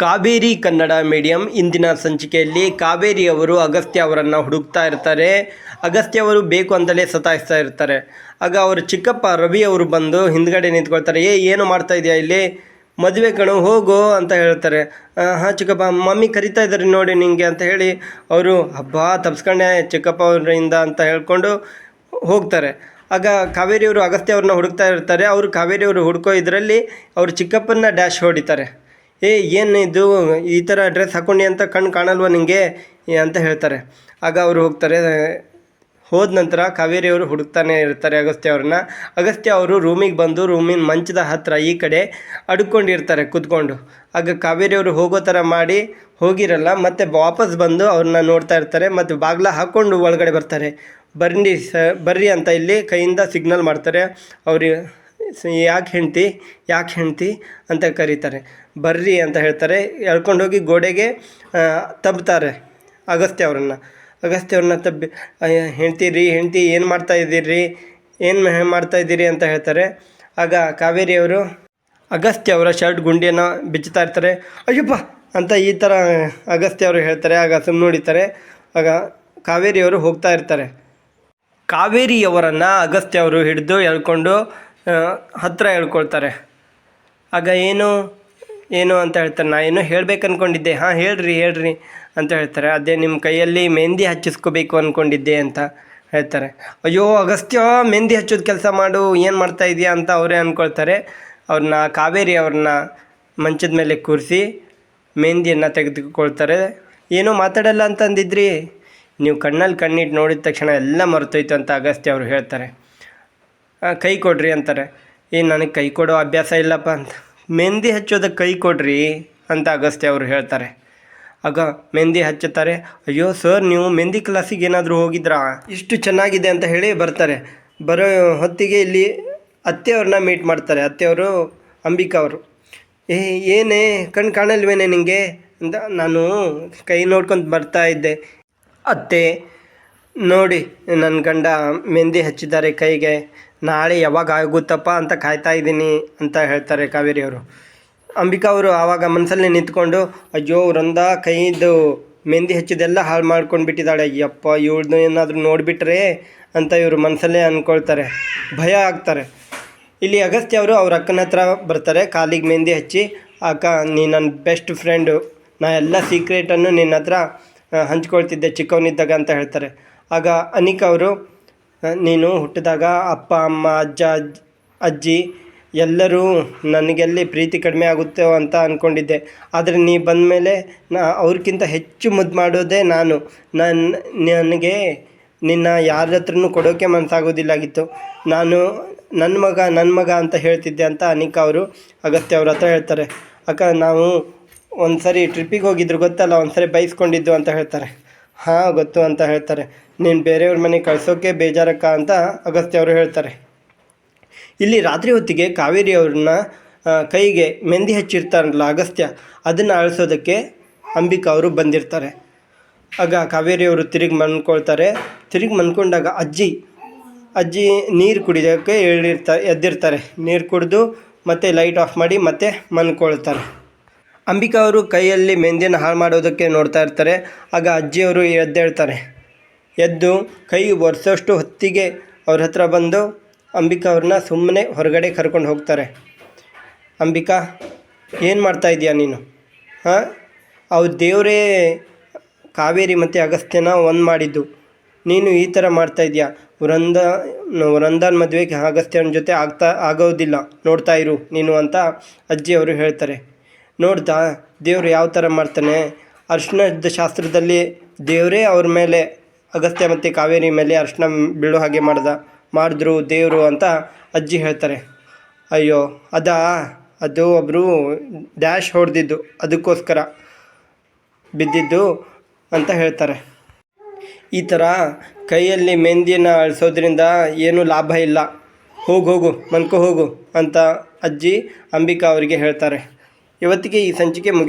Kaveri Kannada medium ಇಂದಿನ ಸಂಚಿಕೆಯಲ್ಲಿ ಕಾವೇರಿ ಅವರು ಅಗಸ್ತ್ಯ ಅವರನ್ನು ಹುಡುಕ್ತಾ ಇರ್ತಾರೆ. ಅಗಸ್ತ್ಯ ಅವರು ಬೇಕು ಅಂತಲೇ ಸತಾಯಿಸ್ತಾ ಇರ್ತಾರೆ. ಆಗ ಅವರು ಚಿಕ್ಕಪ್ಪ ರವಿ ಅವರು ಬಂದು ಹಿಂದ್ಗಡೆ ನಿಂತ್ಕೊಳ್ತಾರೆ, ಏ, ಏನು ಮಾಡ್ತಾ ಇದೆಯಾ ಇಲ್ಲಿ? ಮದುವೆ ಕಣು, ಹೋಗು ಅಂತ ಹೇಳ್ತಾರೆ. ಹಾಂ, ಚಿಕ್ಕಪ್ಪ, ಮಮ್ಮಿ ಕರಿತಾ ಇದ್ದಾರೆ ನೋಡಿ ನಿಮಗೆ ಅಂತ ಹೇಳಿ ಅವರು ಹಬ್ಬ ತಪ್ಸ್ಕೊಂಡೆ ಚಿಕ್ಕಪ್ಪ ಅವರಿಂದ ಅಂತ ಹೇಳ್ಕೊಂಡು ಹೋಗ್ತಾರೆ. ಆಗ ಕಾವೇರಿಯವರು ಅಗಸ್ತ್ಯ ಅವ್ರನ್ನ ಹುಡುಕ್ತಾ ಇರ್ತಾರೆ. ಅವರು ಕಾವೇರಿಯವರು ಹುಡ್ಕೋ ಇದರಲ್ಲಿ ಅವರು ಚಿಕ್ಕಪ್ಪನ ಡ್ಯಾಶ್ ಹೊಡಿತಾರೆ. ಏ, ಏನು ಇದು? ಈ ಥರ ಡ್ರೆಸ್ ಹಾಕ್ಕೊಂಡು ಅಂತ ಕಣ್ಣು ಕಾಣಲ್ವ ನಿಮಗೆ ಅಂತ ಹೇಳ್ತಾರೆ. ಆಗ ಅವರು ಹೋಗ್ತಾರೆ. ಹೋದ ನಂತರ ಕಾವೇರಿಯವರು ಹುಡುಕ್ತಾನೆ ಇರ್ತಾರೆ ಅಗಸ್ತ್ಯ ಅವ್ರನ್ನ. ಅಗಸ್ತ್ಯ ಅವರು ರೂಮಿಗೆ ಬಂದು ರೂಮಿನ ಮಂಚದ ಹತ್ತಿರ ಈ ಕಡೆ ಅಡ್ಕೊಂಡಿರ್ತಾರೆ ಕೂತ್ಕೊಂಡು. ಆಗ ಕಾವೇರಿಯವರು ಹೋಗೋ ಥರ ಮಾಡಿ ಹೋಗಿರಲ್ಲ, ಮತ್ತು ವಾಪಸ್ ಬಂದು ಅವ್ರನ್ನ ನೋಡ್ತಾ ಇರ್ತಾರೆ ಮತ್ತು ಬಾಗ್ಲ ಹಾಕ್ಕೊಂಡು ಒಳಗಡೆ ಬರ್ತಾರೆ. ಬರ್ರಿ ಸ, ಬರ್ರಿ ಅಂತ ಇಲ್ಲಿ ಕೈಯಿಂದ ಸಿಗ್ನಲ್ ಮಾಡ್ತಾರೆ. ಅವ್ರಿಗೆ ಯಾಕೆ ಹೆಂಡ್ತಿ ಯಾಕೆ ಹೆಂಡ್ತಿ ಅಂತ ಕರೀತಾರೆ. ಬರ್ರಿ ಅಂತ ಹೇಳ್ತಾರೆ. ಎಳ್ಕೊಂಡು ಹೋಗಿ ಗೋಡೆಗೆ ತಬ್ತಾರೆ ಅಗಸ್ತ್ಯ ಅವ್ರನ್ನ. ಅಗಸ್ತ್ಯ ಅವ್ರನ್ನ ತಬ್ಬಿ ಹೆಂಡತಿ ರೀ, ಹೆಂಡ್ತಿ ಏನು ಮಾಡ್ತಾ ಇದ್ದೀರಿ? ಏನು ಮಾಡ್ತಾ ಇದ್ದೀರಿ ಅಂತ ಹೇಳ್ತಾರೆ. ಆಗ ಕಾವೇರಿಯವರು ಅಗಸ್ತ್ಯ ಅವರ ಶರ್ಟ್ ಗುಂಡಿಯನ್ನು ಬಿಚ್ಚುತ್ತಾ ಇರ್ತಾರೆ. ಅಯ್ಯಪ್ಪ! ಅಂತ ಈ ಥರ ಅಗಸ್ತ್ಯ ಅವರು ಹೇಳ್ತಾರೆ. ಆಗ ಸುಮ್ಮನೆ ನೋಡಿತಾರೆ ಆಗ ಕಾವೇರಿಯವರು ಹೋಗ್ತಾ ಇರ್ತಾರೆ. ಕಾವೇರಿಯವರನ್ನು ಅಗಸ್ತ್ಯ ಅವರು ಹಿಡಿದು ಎಳ್ಕೊಂಡು ಹತ್ತಿರ ಹೇಳ್ಕೊಳ್ತಾರೆ. ಆಗ ಏನು ಏನು ಅಂತ ಹೇಳ್ತಾರೆ, ನಾ ಏನೋ ಹೇಳ್ಬೇಕು ಅಂದ್ಕೊಂಡಿದ್ದೆ ಹಾಂ, ಹೇಳ್ರಿ ಹೇಳ್ರಿ ಅಂತ ಹೇಳ್ತಾರೆ. ಅದೇ ನಿಮ್ಮ ಕೈಯಲ್ಲಿ ಮೆಹಂದಿ ಹಚ್ಚಿಸ್ಕೋಬೇಕು ಅಂದ್ಕೊಂಡಿದ್ದೆ ಅಂತ ಹೇಳ್ತಾರೆ. ಅಯ್ಯೋ, ಅಗಸ್ತ್ಯ, ಮೆಹಂದಿ ಹಚ್ಚೋದು ಕೆಲಸ ಮಾಡು, ಏನು ಮಾಡ್ತಾ ಇದೆಯಾ ಅಂತ ಅವರೇ ಅಂದ್ಕೊಳ್ತಾರೆ ಅವ್ರನ್ನ, ಕಾವೇರಿ ಅವ್ರನ್ನ ಮಂಚದ ಮೇಲೆ ಕೂರಿಸಿ ಮೆಹಂದಿಯನ್ನು ತೆಗೆದುಕೊಳ್ತಾರೆ. ಏನೋ ಮಾತಾಡಲ್ಲ ಅಂತಂದಿದ್ರಿ. ನೀವು ಕಣ್ಣಲ್ಲಿ ಕಣ್ಣಿಟ್ಟು ನೋಡಿದ ತಕ್ಷಣ ಎಲ್ಲ ಮರೆತೋಯ್ತು ಅಂತ ಅಗಸ್ತ್ಯ ಅವರು ಹೇಳ್ತಾರೆ. ಕೈ ಕೊಡ್ರಿ ಅಂತಾರೆ. ಏ, ನನಗೆ ಕೈ ಕೊಡೋ ಅಭ್ಯಾಸ ಇಲ್ಲಪ್ಪ ಅಂತ. ಮೆಹಂದಿ ಹಚ್ಚೋದಕ್ಕೆ ಕೈ ಕೊಡ್ರಿ ಅಂತ ಅಗಸ್ತ್ಯ ಅವರು ಹೇಳ್ತಾರೆ. ಆಗ ಮೆಹಂದಿ ಹಚ್ಚುತ್ತಾರೆ, ಅಯ್ಯೋ ಸರ್, ನೀವು ಮೆಹಂದಿ ಕ್ಲಾಸಿಗೆ ಏನಾದರೂ ಹೋಗಿದ್ರಾ? ಇಷ್ಟು ಚೆನ್ನಾಗಿದೆ ಅಂತ ಹೇಳಿ ಬರ್ತಾರೆ. ಬರೋ ಹೊತ್ತಿಗೆ ಇಲ್ಲಿ ಅತ್ತೆಯವ್ರನ್ನ ಮೀಟ್ ಮಾಡ್ತಾರೆ ಅತ್ತೆಯವರು ಅಂಬಿಕಾ ಅವರು. ಏ, ಏನೇ ಕಣ್ಣು ಕಾಣಲ್ವೇನೆ ನಿಮಗೆ ಅಂತ ನಾನು ಕೈ ನೋಡ್ಕೊಂಡು ಬರ್ತಾ ಇದ್ದೆ. ಅತ್ತೆ ನೋಡಿ ನನ್ನ ಗಂಡ ಮೆಹಂದಿ ಹಚ್ಚಿದ್ದಾರೆ ಕೈಗೆ. ನಾಳೆ ಯಾವಾಗ ಆಗುತ್ತಪ್ಪ ಅಂತ ಕಾಯ್ತಾ ಇದ್ದೀನಿ ಅಂತ ಹೇಳ್ತಾರೆ ಕಾವೇರಿ ಅವರು. ಅಂಬಿಕಾ ಅವರು ಆವಾಗ ಮನಸ್ಸಲ್ಲಿ ನಿಂತ್ಕೊಂಡು, ಅಯ್ಯೋ, ವೃಂದ ಕೈದು ಮೆಹಂದಿ ಹಚ್ಚಿದೆಲ್ಲ ಹಾಳು ಮಾಡ್ಕೊಂಡು ಬಿಟ್ಟಿದ್ದಾಳೆ. ಅಯ್ಯಪ್ಪ ಇವಳ್ದು ಏನಾದರೂ ನೋಡಿಬಿಟ್ರೆ ಅಂತ ಇವರು ಮನಸ್ಸಲ್ಲೇ ಅಂದ್ಕೊಳ್ತಾರೆ ಭಯ ಆಗ್ತಾರೆ. ಇಲ್ಲಿ ಅಗಸ್ತ್ಯ ಅವರು ಅವ್ರ ಅಕ್ಕನ ಹತ್ರ ಬರ್ತಾರೆ, ಕಾಲಿಗೆ ಮೆಹಂದಿ ಹಚ್ಚಿ, ಅಕ್ಕ, ನೀ ನನ್ನ ಬೆಸ್ಟ್ ಫ್ರೆಂಡು. ನಾ ಎಲ್ಲ ಸೀಕ್ರೆಟನ್ನು ನಿನ್ನ ಹತ್ರ ಹಂಚ್ಕೊಳ್ತಿದ್ದೆ ಚಿಕ್ಕವನಿದ್ದಾಗ ಅಂತ ಹೇಳ್ತಾರೆ. ಆಗ ಅನಿಕಾ ಅವರು, ನೀನು ಹುಟ್ಟಿದಾಗ ಅಪ್ಪ, ಅಮ್ಮ, ಅಜ್ಜ, ಅಜ್ಜ್- ಎಲ್ಲರೂ ನನಗೆಲ್ಲಿ ಪ್ರೀತಿ ಕಡಿಮೆ ಆಗುತ್ತೋ ಅಂತ ಅಂದ್ಕೊಂಡಿದ್ದೆ ಆದರೆ ನೀ ಬಂದ ಮೇಲೆ ನಾ ಅವ್ರಿಗಿಂತ ಹೆಚ್ಚು ಮುದ್ದು ಮಾಡೋದೇ ನಾನು. ನನ್ನ ನನಗೆ ನಿನ್ನ ಯಾರ ಹತ್ರನೂ ಕೊಡೋಕ್ಕೆ ಮನಸ್ಸಾಗೋದಿಲ್ಲಾಗಿತ್ತು ನಾನು ನನ್ನ ಮಗ ನನ್ನ ಮಗ ಅಂತ ಹೇಳ್ತಿದ್ದೆ ಅಂತ ಅನಿಕಾ ಅವರು ಅಗತ್ಯ ಅವ್ರ ಹತ್ರ ಹೇಳ್ತಾರೆ. ಅಕ್ಕ, ನಾವು ಒಂದು ಸರಿ ಟ್ರಿಪ್ಪಿಗೆ ಹೋಗಿದ್ರು ಗೊತ್ತಲ್ಲ ಒಂದು ಸರಿ ಬೈಸ್ಕೊಂಡಿದ್ದು ಅಂತ ಹೇಳ್ತಾರೆ. ಹಾಂ, ಗೊತ್ತು ಅಂತ ಹೇಳ್ತಾರೆ. ನೀನು ಬೇರೆಯವ್ರ ಮನೆಗೆ ಕಳ್ಸೋಕ್ಕೆ ಬೇಜಾರಕ್ಕ ಅಂತ ಅಗಸ್ತ್ಯ ಅವರು ಹೇಳ್ತಾರೆ. ಇಲ್ಲಿ ರಾತ್ರಿ ಹೊತ್ತಿಗೆ ಕಾವೇರಿ ಅವ್ರನ್ನ ಕೈಗೆ ಮೆಹಂದಿ ಹಚ್ಚಿರ್ತಾರಲ್ಲ ಅಗಸ್ತ್ಯ, ಅದನ್ನು ಅಳಿಸೋದಕ್ಕೆ ಅಂಬಿಕಾ ಅವರು ಬಂದಿರ್ತಾರೆ. ಆಗ ಕಾವೇರಿ ಅವರು ತಿರುಗಿ ಮನ್ಕೊಳ್ತಾರೆ. ತಿರುಗಿ ಮನ್ಕೊಂಡಾಗ ಅಜ್ಜಿ ಅಜ್ಜಿ ನೀರು ಕುಡಿಯೋಕ್ಕೆ ಹೇಳಿರ್ತಾರೆ ಎದ್ದಿರ್ತಾರೆ. ನೀರು ಕುಡಿದು ಮತ್ತೆ ಲೈಟ್ ಆಫ್ ಮಾಡಿ ಮತ್ತೆ ಮನ್ಕೊಳ್ತಾರೆ. ಅಂಬಿಕಾ ಅವರು ಕೈಯಲ್ಲಿ ಮೆಹಂದಿಯನ್ನು ಹಾಳು ಮಾಡೋದಕ್ಕೆ ನೋಡ್ತಾ ಇರ್ತಾರೆ. ಆಗ ಅಜ್ಜಿಯವರು ಎದ್ದೇಳ್ತಾರೆ. ಎದ್ದು ಕೈ ಒರೆಸೋಷ್ಟು ಹೊತ್ತಿಗೆ ಅವ್ರ ಹತ್ರ ಬಂದು ಅಂಬಿಕಾ ಅವ್ರನ್ನ ಸುಮ್ಮನೆ ಹೊರಗಡೆ ಕರ್ಕೊಂಡು ಹೋಗ್ತಾರೆ. ಅಂಬಿಕಾ, ಏನು ಮಾಡ್ತಾ ಇದೀಯ ನೀನು? ಹಾಂ? ಅವ್ರು ದೇವರೇ ಕಾವೇರಿ ಮತ್ತು ಅಗಸ್ತ್ಯನ ಒಂದು ಮಾಡಿದ್ದು. ನೀನು ಈ ಥರ ಮಾಡ್ತಾ ಇದೀಯ ವೃಂದ, ವೃಂದನ್ ಮದುವೆಗೆ ಅಗಸ್ತ್ಯನ ಜೊತೆ ಆಗ್ತಾ, ಆಗೋದಿಲ್ಲ, ನೋಡ್ತಾ ಇರು ನೀನು ಅಂತ ಅಜ್ಜಿ ಅವರು ಹೇಳ್ತಾರೆ. ನೋಡ್ತಾ, ದೇವರು ಯಾವ ಥರ ಮಾಡ್ತಾನೆ? ಅರ್ಶನದ ಶಾಸ್ತ್ರದಲ್ಲಿ ದೇವರೇ ಅವ್ರ ಮೇಲೆ ಅಗಸ್ತ್ಯ ಮತ್ತು ಕಾವೇರಿ ಮೇಲೆ ಅರ್ಶಿಣ ಬೀಳೋ ಹಾಗೆ ಮಾಡ್ದ, ಮಾಡಿದ್ರು ದೇವರು ಅಂತ ಅಜ್ಜಿ ಹೇಳ್ತಾರೆ. ಅಯ್ಯೋ, ಅದ? ಅದು ಒಬ್ಬರು ಡ್ಯಾಶ್ ಹೊಡೆದಿದ್ದು, ಅದಕ್ಕೋಸ್ಕರ ಬಿದ್ದಿದ್ದು ಅಂತ ಹೇಳ್ತಾರೆ. ಈ ಥರ ಕೈಯಲ್ಲಿ ಮೆಹಂದಿಯನ್ನು ಅಳಿಸೋದ್ರಿಂದ ಏನೂ ಲಾಭ ಇಲ್ಲ. ಹೋಗು ಹೋಗು, ಮನ್ಕೋ ಹೋಗು ಅಂತ ಅಜ್ಜಿ ಅಂಬಿಕಾ ಅವರಿಗೆ ಹೇಳ್ತಾರೆ. ಇವತ್ತಿಗೆ ಈ ಸಂಚಿಕೆ ಮುಗಿ